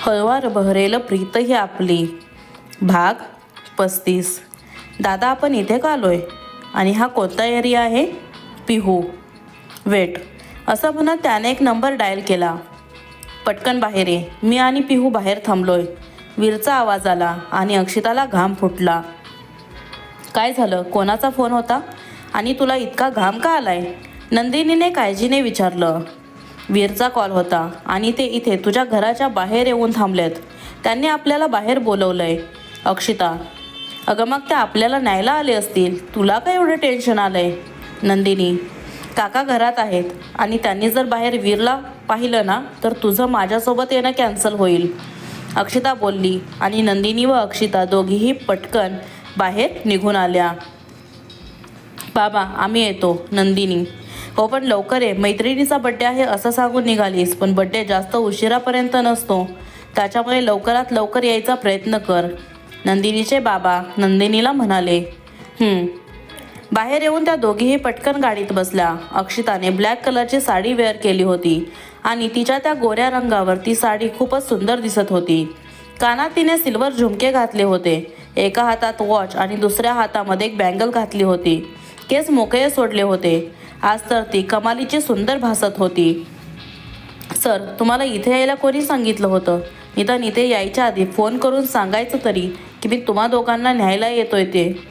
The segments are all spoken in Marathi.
हळवार बहरेल प्रीत ही आपली. भाग पस्तीस. दादा आपण इथे का आलो आहे आणि हा कोणता एरिया आहे? पिहू. वेट. असं म्हणत त्याने एक नंबर डायल केला. पटकन बाहेर ये. मी आणि पिहू बाहेर थांबलोय. वीरचा आवाज आला आणि अक्षिताला घाम फुटला. काय झालं? कोणाचा फोन होता? आणि तुला इतका घाम का आलाय? नंदिनीने काळजीने विचारलं. वीरचा कॉल होता आणि ते इथे तुझ्या घराच्या बाहेर येऊन थांबलेत. त्यांनी आपल्याला बाहेर बोलवलंय. अक्षिता अगं मग ते आपल्याला न्यायला आले असतील? तुला काय एवढं टेन्शन आलंय? नंदिनी काका घरात आहेत आणि त्यांनी जर बाहेर वीरला पाहिलं ना तर तुझं माझ्यासोबत येणं कॅन्सल होईल. अक्षिता बोलली आणि नंदिनी व अक्षिता दोघीही पटकन बाहेर निघून आल्या. बाबा आम्ही येतो. नंदिनी हो पण लवकर ये. मैत्रिणीचा बड्डे आहे असं सांगून निघालीस पण बड्डे जास्त उशिरापर्यंत नसतो. त्याच्यामुळे लवकरात लवकर यायचा प्रयत्न कर. नंदिनीचे बाबा नंदिनीला म्हणाले बाहेर येऊन त्या दोघीही पटकन गाडीत बसल्या. अक्षिताने ब्लॅक कलरची साडी वेअर केली होती आणि तिच्या त्या गोऱ्या रंगावर ती साडी खूपच सुंदर दिसत होती. कानात तिने सिल्वर झुमके घातले होते. एका हातात वॉच आणि दुसऱ्या हातामध्ये एक बँगल घातली होती. केस मोकळे सोडले होते. आज तर ती कमालीची सुंदर भासत होती. सर तुम्हाला इथे यायला कोणी सांगितलं होतं? निदान इथे यायच्या आधी फोन करून सांगायचं तरी की मी तुम्हा दोघांना न्यायला येतोय ते.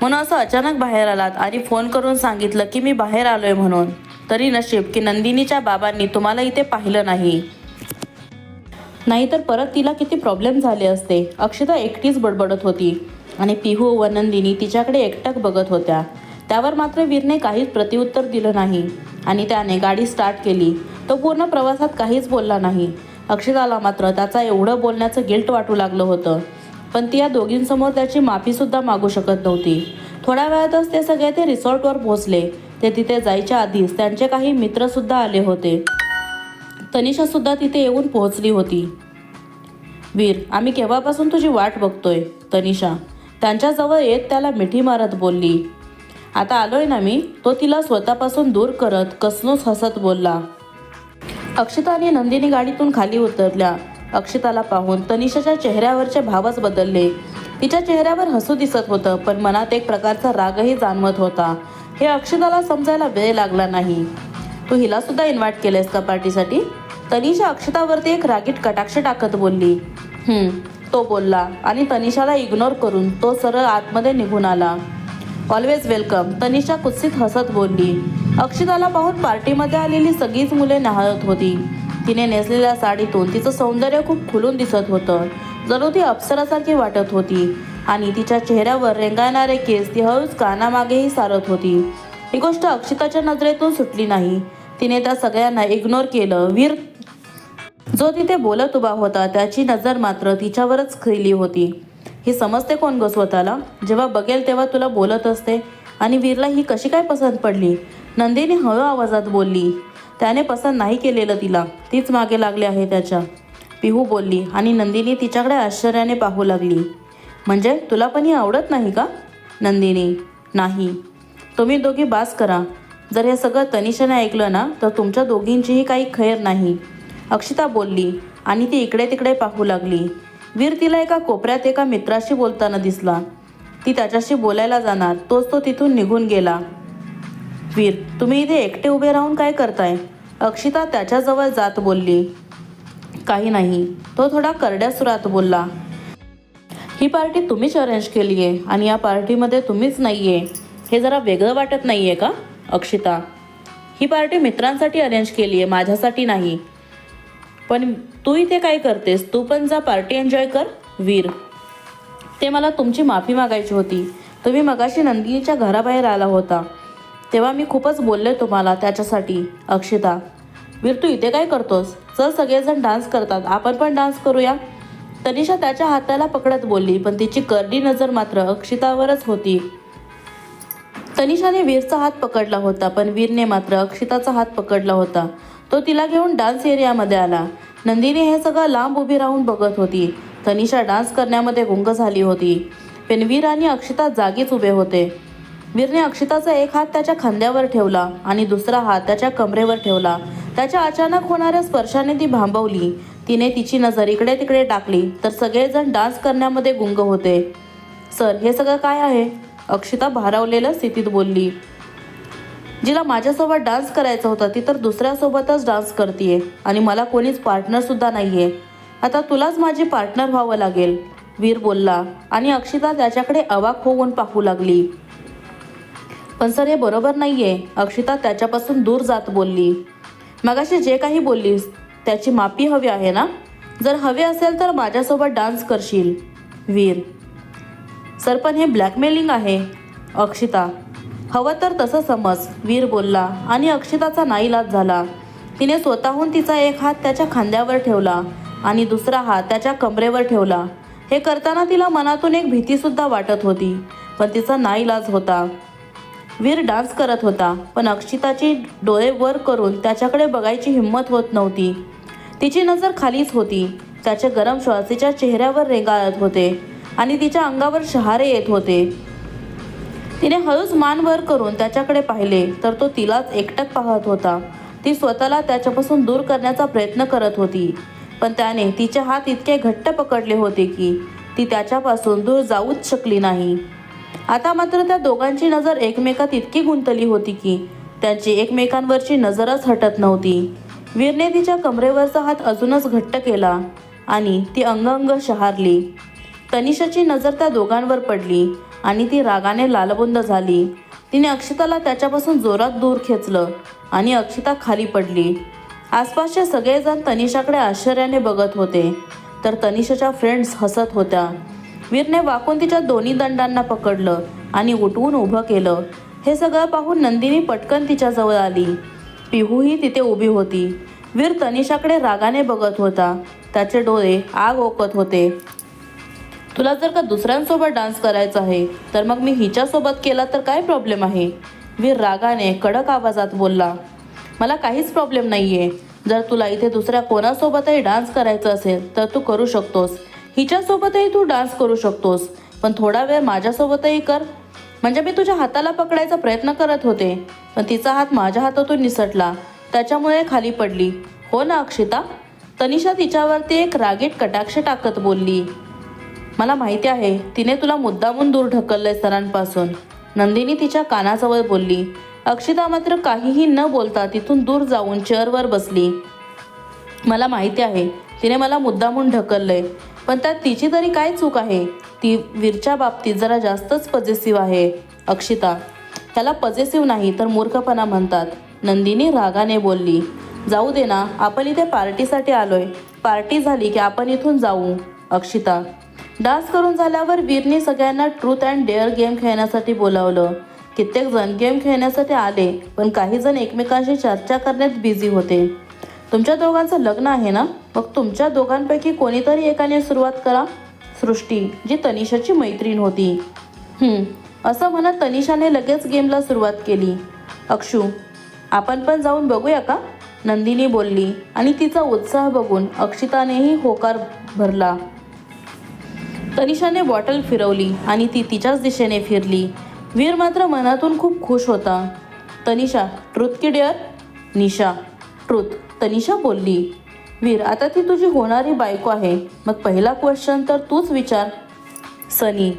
म्हणून असं अचानक बाहेर आलात आणि फोन करून सांगितलं की मी बाहेर आलोय म्हणून. तरी नशीब की नंदिनीच्या बाबांनी तुम्हाला इथे पाहिलं नाही. नाहीतर परत तिला किती प्रॉब्लेम झाले असते. अक्षता एकटीच बडबडत होती. आणि पिहू व नंदिनी तिच्याकडे एकटक बघत होत्या. त्यावर मात्र वीरने काहीच प्रत्युत्तर दिलं नाही. आणि त्याने गाडी स्टार्ट केली. तो पूर्ण प्रवासात काहीच बोलला नाही. अक्षताला मात्र त्याचा एवढं बोलण्याचं गिल्ट वाटू लागलं होतं. पण ती या दोघींसमोर त्याची माफीसुद्धा मागू शकत नव्हती. थोड्या वेळातच ते सगळे ते रिसॉर्टवर पोहोचले. ते तिथे जायच्या आधीच त्यांचे काही मित्रसुद्धा आले होते. तनिषासुद्धा तिथे येऊन पोहोचली होती. वीर आम्ही केव्हापासून तुझी वाट बघतोय? तनिषा. त्यांच्याजवळ येत त्याला मिठी मारत बोलली. आता आलोय ना मी. तो तिला स्वतःपासून दूर करत कसनूच हसत बोलला. अक्षता आणि नंदिनी गाडीतून खाली उतरल्या. अक्षताला पाहून तनिषाच्या चेहऱ्यावरचे भावच बदलले. तिच्या चेहऱ्यावर हसू दिसत होतं पण मनात एक प्रकारचा रागही जाणवत होता. हे अक्षताला समजायला वेळ लागला नाही. तू हिला सुद्धा इन्व्हाइट केलेस का पार्टीसाठी? तनिषा अक्षतावरती एक रागीट कटाक्ष टाकत बोलली. तो बोलला आणि तनिषाला इग्नोर करून तो सरळ आतमध्ये निघून आला. ऑलवेज वेलकम तनिषा कुत्सित हसत बोलली. अक्षिताला पाहून पार्टीमध्ये आलेली सगळीच मुले नहाळत होती. तिने नेसलेल्या साडीतून तिचं सौंदर्य खूप खुलून दिसत होतं. जणू ती अप्सरासारखी वाटत होती. आणि तिच्या चेहऱ्यावर रेंगाळणारे केस ती हळूच कानामागेही सारत होती. ही गोष्ट अक्षिताच्या नजरेतून सुटली नाही. तिने त्या सगळ्यांना इग्नोर केलं. वीर जो तिथे बोलत उभा होता त्याची नजर मात्र तिच्यावरच खिली होती. हे समजते कोण ग स्वतःला? जेव्हा बघेल तेव्हा तुला बोलत असते. आणि वीरला ही कशी काय पसंत पडली? नंदिनी हळू आवाजात बोलली त्याने पसंत नाही केलेलं तिला. तीच मागे लागली आहे त्याच्या. पिहू बोलली आणि नंदिनी तिच्याकडे आश्चर्याने पाहू लागली. म्हणजे तुला पण ही आवडत नाही का? नंदिनी नाही. तुम्ही दोघी बास करा. जर हे सगळं तनिषाने ऐकलं ना तर तुमच्या दोघींचीही काही खैर नाही. अक्षिता बोलली आणि ती इकडे तिकडे पाहू लागली. वीर तिला एका कोपऱ्यात एका मित्राशी बोलताना दिसला. ती त्याच्याशी बोलायला जाणार तोच तो तिथून निघून गेला. वीर तुम्ही इथे एकटे उभे राहून काय करताय? अक्षिता त्याच्याजवळ जात बोलली. काही नाही तो थोडा करड्या सुरात बोलला. ही पार्टी तुम्हीच अरेंज केली आहे आणि या पार्टीमध्ये तुम्हीच नाही आहे हे जरा वेगळं वाटत नाही आहे का? अक्षिता. ही पार्टी मित्रांसाठी अरेंज केली आहे माझ्यासाठी नाही. पण तू इथे काय करतेस? तू पण जा पार्टी एन्जॉय कर वीर. ते मला तुमची माफी मागायची होती. तुम्ही मगाशी नंदिनीच्या घराबाहेर आला होता. तेव्हा मी खूपच बोलले तुम्हाला त्याच्यासाठी अक्षिता. वीर तू इथे काय करतोस? चल सगळेजण डान्स करतात. आपण पण डान्स करूया. तनिषा त्याच्या हाताला पकडत बोलली पण तिची करडी नजर मात्र अक्षितावरच होती. तनिषाने वीरचा हात पकडला होता पण वीरने मात्र अक्षिताचा हात पकडला होता. तो तिला घेऊन डान्स एरियामध्ये आला. नंदिनी हे सगळं लांब उभी राहून बघत होती. तनिषा डान्स करण्यामध्ये गुंग झाली होती. पण वीर आणि अक्षिता जागीच उभे होते. वीरने अक्षिताचा एक हात त्याच्या खांद्यावर ठेवला आणि दुसरा हात त्याच्या कमरेवर ठेवला. त्याच्या अचानक होणाऱ्या स्पर्शाने ती भांबवली. तिने तिची नजर इकडे तिकडे टाकली तर सगळेजण डान्स करण्यामध्ये गुंग होते. सर हे सगळं काय आहे? अक्षिता भारावलेल्या स्थितीत बोलली. जिला माझ्यासोबत डान्स करायचा होता ती तर दुसऱ्यासोबतच डान्स करते आणि मला कोणीच पार्टनरसुद्धा नाही आहे आता तुलाच माझी पार्टनर व्हावं लागेल वीर बोलला. आणि अक्षिता त्याच्याकडे अवाक होऊन पाहू लागली. पण सर हे बरोबर नाही आहे अक्षिता त्याच्यापासून दूर जात बोलली. मगाशी जे काही बोललीस त्याची माफी हवी आहे ना? जर हवे असेल तर माझ्यासोबत डान्स करशील वीर. सर पण हे ब्लॅकमेलिंग आहे अक्षिता. हवं तर तसं समज वीर बोलला आणि अक्षिताचा नाईलाज झाला. तिने स्वतःहून तिचा एक हात त्याच्या खांद्यावर ठेवला आणि दुसरा हात त्याच्या कमरेवर ठेवला. हे करताना तिला मनातून एक भीतीसुद्धा वाटत होती पण तिचा नाईलाज होता. वीर डान्स करत होता पण अक्षिताची डोळे वर करून त्याच्याकडे बघायची हिंमत होत नव्हती. तिची नजर खालीच होती त्याचे गरम श्वास तिच्या चेहऱ्यावर रेंगाळत होते आणि तिच्या अंगावर शहारे येत होते. तिने हळूच मान वर करून त्याच्याकडे पाहिले तर तो तिलाच एकटक पाहत होता. ती स्वतःला त्याच्यापासून दूर करण्याचा प्रयत्न करत होती. पण त्याने तिचे हात इतके घट्ट पकडले होते की ती त्याच्यापासून दूर जाऊच शकली नाही. आता मात्र त्या दोघांची नजर एकमेकात इतकी गुंतली होती की त्यांची एकमेकांवरची नजरच हटत नव्हती. वीरने तिच्या कमरेवरचा हात अजूनच घट्ट केला आणि ती अंगअंग शहारली. तनिषाची नजर त्या दोघांवर पडली. आणि ती रागाने लालबुंद झाली. तिने अक्षिताला त्याच्यापासून जोरात दूर खेचलं आणि अक्षिता खाली पडली. आसपासचे सगळेजण तनिषाकडे आश्चर्याने बघत होते. तर तनिषाच्या फ्रेंड्स हसत होत्या. वीरने वाकून तिच्या दोन्ही दंडांना पकडलं आणि उठवून उभं केलं. हे सगळं पाहून नंदिनी पटकन तिच्याजवळ आली. पिहूही तिथे उभी होती. वीर तनिषाकडे रागाने बघत होता. त्याचे डोळे आग ओकत होते. तुला जर का दुसऱ्यांसोबत डान्स करायचा आहे तर मग मी हिच्यासोबत केला तर काय प्रॉब्लेम आहे? वीर रागाने कडक आवाजात बोलला मला काहीच प्रॉब्लेम नाही आहे जर तुला इथे दुसऱ्या कोणासोबतही डान्स करायचा असेल तर तू करू शकतोस. हिच्यासोबतही तू डान्स करू शकतोस. पण थोडा वेळ माझ्यासोबतही कर. म्हणजे मी तुझ्या हाताला पकडायचा प्रयत्न करत होते पण तिचा हात माझ्या हातातून निसटला. त्याच्यामुळे खाली पडली. हो ना अक्षिता? तनिषा तिच्यावरती एक रागीट कटाक्ष टाकत बोलली. मला माहिती आहे तिने तुला मुद्दामून दूर ढकललंय सरांपासून नंदिनी तिच्या कानाजवळ बोलली अक्षिता मात्र काहीही न बोलता तिथून दूर जाऊन चेअरवर बसली. मला माहिती आहे तिने मला मुद्दामून ढकललंय पण त्यात तिची तरी काय चूक आहे? ती वीरच्या बाबतीत जरा जास्तच पजेसिव्ह आहे अक्षिता. त्याला पजेसिव्ह नाही तर मूर्खपणा म्हणतात. नंदिनी रागाने बोलली जाऊ दे ना आपण इथे पार्टीसाठी आलोय. पार्टी झाली की आपण इथून जाऊ अक्षिता. डान्स करून झाल्यावर वीरने सगळ्यांना ट्रूथ अँड डेअर गेम खेळण्यासाठी बोलावलं. कित्येक जण गेम खेळण्यासाठी आले पण काही जण एकमेकांशी चर्चा करण्यात बिझी होते. तुमच्या दोघांचं लग्न आहे ना? मग तुमच्या दोघांपैकी कोणीतरी एकाने सुरुवात करा. सृष्टी जी तनिषाची मैत्रीण होती. असं म्हणत तनिषाने लगेच गेमला सुरुवात केली. अक्षू आपण पण जाऊन बघूया का? नंदिनी बोलली आणि तिचा उत्साह बघून अक्षितानेही होकार भरला. तनिषाने बॉटल फिरवली आणि ती तिच्याच दिशेने फिरली. वीर मात्र मनातून खूप खुश होता. तनिषा ट्रुथ की डेअर? निशा. ट्रुथ तनिषा बोलली. वीर आता ती तुझी होणारी बायको आहे. मग पहिला क्वेश्चन तर तूच विचार सनी.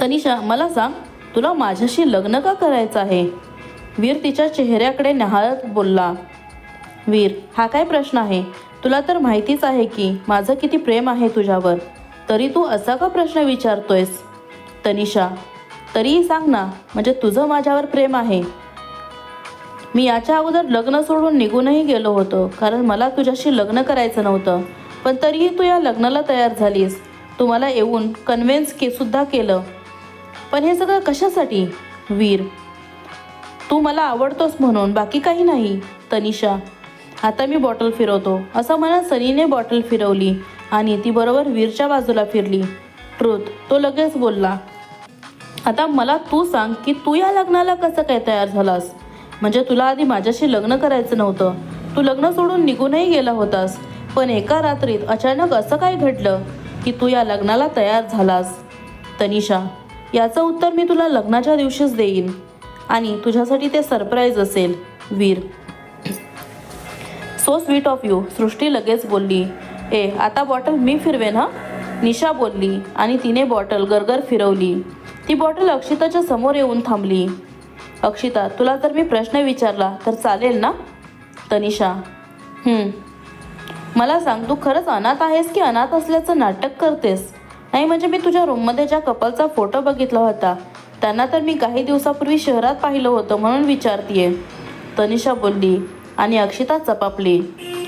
तनिषा मला सांग तुला माझ्याशी लग्न का करायचं आहे? वीर तिच्या चेहऱ्याकडे न्याहाळत बोलला. वीर हा काय प्रश्न आहे? तुला तर माहितीच आहे की माझं किती प्रेम आहे तुझ्यावर. तरी तू असा का प्रश्न विचारतोयस? तनिषा तरीही सांग ना म्हणजे तुझं माझ्यावर प्रेम आहे. मी याच्या अगोदर लग्न सोडून निघूनही गेलो होतो कारण मला तुझ्याशी लग्न करायचं नव्हतं. पण तरीही तू या लग्नाला तयार झालीस. तू मला येऊन कन्व्हिन्स के सुद्धा केलं. पण हे सगळं कशासाठी? वीर तू मला आवडतोस म्हणून बाकी काही नाही. तनिषा आता मी बॉटल फिरवतो. असं म्हणा सनीने बॉटल फिरवली. आणि ती बरोबर वीरच्या बाजूला फिरली. ट्रुथ तो लगेच बोलला आता मला तू सांग की तू या लग्नाला कसं काय तयार झालास? म्हणजे तुला आधी माझ्याशी लग्न करायचं नव्हतं. तू लग्न सोडून निघूनही गेला होतास. पण एका रात्रीत अचानक असं काय घडलं की तू या लग्नाला तयार झालास? तनिषा याचं उत्तर मी तुला लग्नाच्या दिवशीच देईन. आणि तुझ्यासाठी ते सरप्राईज असेल. Veer. So sweet of you Srishti लगेच बोलली ए आता बॉटल मी फिरवेन हा? निशा बोलली आणि तिने बॉटल गरगर फिरवली. ती बॉटल अक्षिताच्या समोर येऊन थांबली. अक्षिता तुला जर मी प्रश्न विचारला तर चालेल ना? तनिषा मला सांग तू खरंच अनाथ आहेस की अनाथ असल्याचं नाटक करतेस? नाही म्हणजे मी तुझ्या रूममध्ये ज्या कपलचा फोटो बघितला होता त्यांना तर मी काही दिवसापूर्वी शहरात पाहिलं होतं म्हणून विचारतीये. तनिषा बोलली आणि अक्षिता चपापली.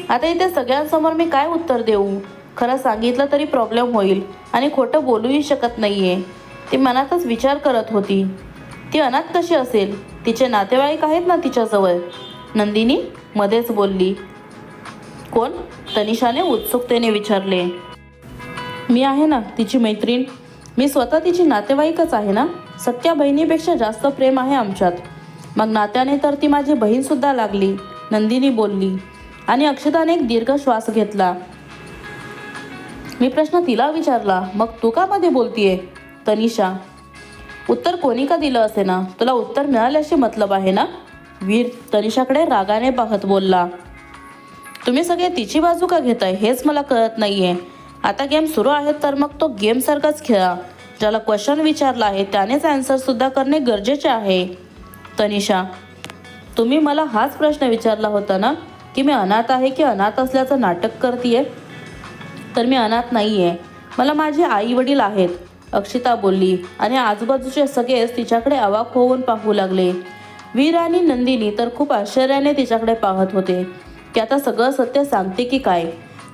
आता इथे सगळ्यांसमोर मी काय उत्तर देऊ? खरं सांगितलं तरी प्रॉब्लेम होईल आणि खोटं बोलूही शकत नाही आहे ती मनातच विचार करत होती. ती अनाथ कशी असेल? तिचे नातेवाईक आहेत ना तिच्याजवळ नंदिनी मध्येच बोलली. कोण? तनिषाने उत्सुकतेने विचारले. मी आहे ना तिची मैत्रीण? मी स्वतः तिची नातेवाईकच आहे ना? सत्या बहिणीपेक्षा जास्त प्रेम आहे आमच्यात. मग नात्याने तर ती माझी बहीणसुद्धा लागली नंदिनी बोलली. आणि अक्षताने एक दीर्घ श्वास घेतला. मी प्रश्न तिला विचारला मग तू का मध्ये बोलतीये? तनिषा उत्तर कोणी का दिलं असे ना? तुला उत्तर मिळाल्याशी मतलब आहे ना? वीर तनिषाकडे रागाने पाहत बोलला तुम्ही सगळे तिची बाजू का घेताय? हेच मला कळत नाहीये. आता गेम सुरू आहे तर मग तो गेम सारखाच खेळा. ज्याला क्वेश्चन विचारला आहे त्यानेच आन्सर सुद्धा करणे गरजेचे आहे. तनिषा तुम्ही मला हाच प्रश्न विचारला होता ना? की मी अनाथ आहे की अनाथ असल्याचं नाटक करते तर मी अनाथ नाही आहे मला माझे आई वडील आहेत अक्षिता बोलली. आणि आजूबाजूचे सगळेच तिच्याकडे अवाक होऊन पाहू लागले. वीर आणि नंदिनी तर खूप आश्चर्याने तिच्याकडे पाहत होते. की आता सगळं सत्य सांगते की काय?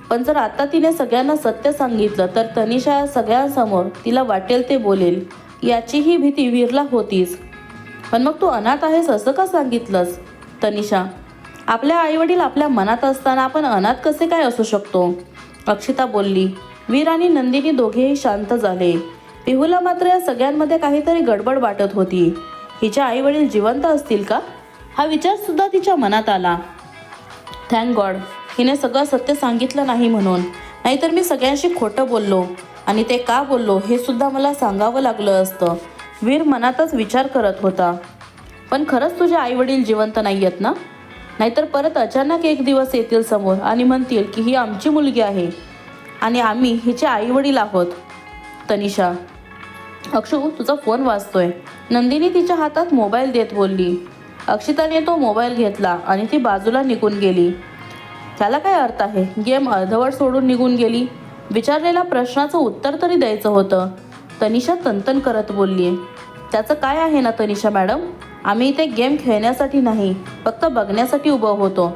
पण जर आता तिने सगळ्यांना सत्य सांगितलं तर तनिषा सगळ्यांसमोर तिला वाटेल ते बोलेल. याचीही भीती वीरला होतीच. पण मग तू अनाथ आहेस असं का सांगितलंस? तनिषा आपल्या आईवडील आपल्या मनात असताना आपण अनाथ कसे काय असू शकतो? अक्षिता बोलली वीर आणि नंदिनी दोघेही शांत झाले. पिहूला मात्र या सगळ्यांमध्ये काहीतरी गडबड वाटत होती. हिच्या आईवडील जिवंत असतील का? हा विचार सुद्धा तिच्या मनात आला. थँक गॉड हिने सगळं सत्य सांगितलं नाही म्हणून. नाहीतर मी सगळ्यांशी खोटं बोललो. आणि ते का बोललो हे सुद्धा मला सांगावं लागलं असतं. वीर मनातच विचार करत होता. पण खरंच तुझे आईवडील जिवंत नाही आहेत ना? नाहीतर परत अचानक एक दिवस येतील समोर आणि म्हणतील की ही आमची मुलगी आहे. आणि आम्ही हिचे आईवडील आहोत. तनिषा अक्षू तुझा फोन वाजतोय. नंदिनी तिच्या हातात मोबाईल देत बोलली. अक्षिताने तो मोबाईल घेतला आणि ती बाजूला निघून गेली. त्याला काय अर्थ आहे? गेम अर्धवट सोडून निघून गेली? विचारलेल्या प्रश्नाचं उत्तर तरी द्यायचं होतं. तनिषा तंतन करत बोलली. त्याचं काय आहे ना तनिषा मॅडम? आम्ही इथे गेम खेळण्यासाठी नाही फक्त बघण्यासाठी उभं होतो.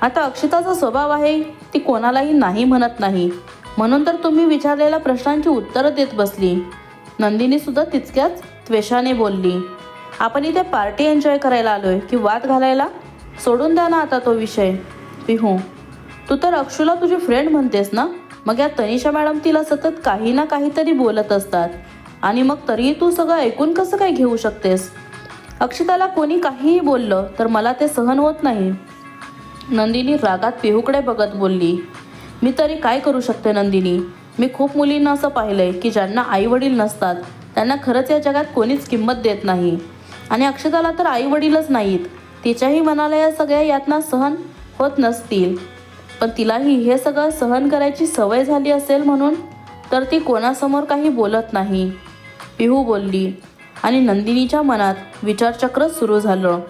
आता अक्षिताचा स्वभाव आहे ती कोणालाही नाही म्हणत नाही. म्हणून तर तुम्ही विचारलेल्या प्रश्नांची उत्तरं देत बसली. नंदिनी सुद्धा तितक्याच त्वेषाने बोलली आपण इथे पार्टी एन्जॉय करायला आलोय की वाद घालायला? सोडून द्या ना आता तो विषय. पिहू तू तर अक्षूला तुझी फ्रेंड म्हणतेस ना? मग या तनिषा मॅडम तिला सतत काही ना काहीतरी बोलत असतात. आणि मग तरीही तू सगळं ऐकून कसं काय घेऊ शकतेस? अक्षिताला कोणी काहीही बोललं तर मला ते सहन होत नाही. नंदिनी रागात पिहूकडे बघत बोलली मी तरी काय करू शकते नंदिनी? मी खूप मुलींना असं पाहिलंय की ज्यांना आई वडील नसतात त्यांना खरंच या जगात कोणीच किंमत देत नाही. आणि अक्षताला तर आई वडीलच नाहीत. तिच्याही मनाला या सगळ्या यातना सहन होत नसतील. पण तिलाही हे सगळं सहन करायची सवय झाली असेल म्हणून तर ती कोणासमोर काही बोलत नाही. पिहू बोलली आणि नंदिनीच्या मनात विचारचक्र सुरू झालं.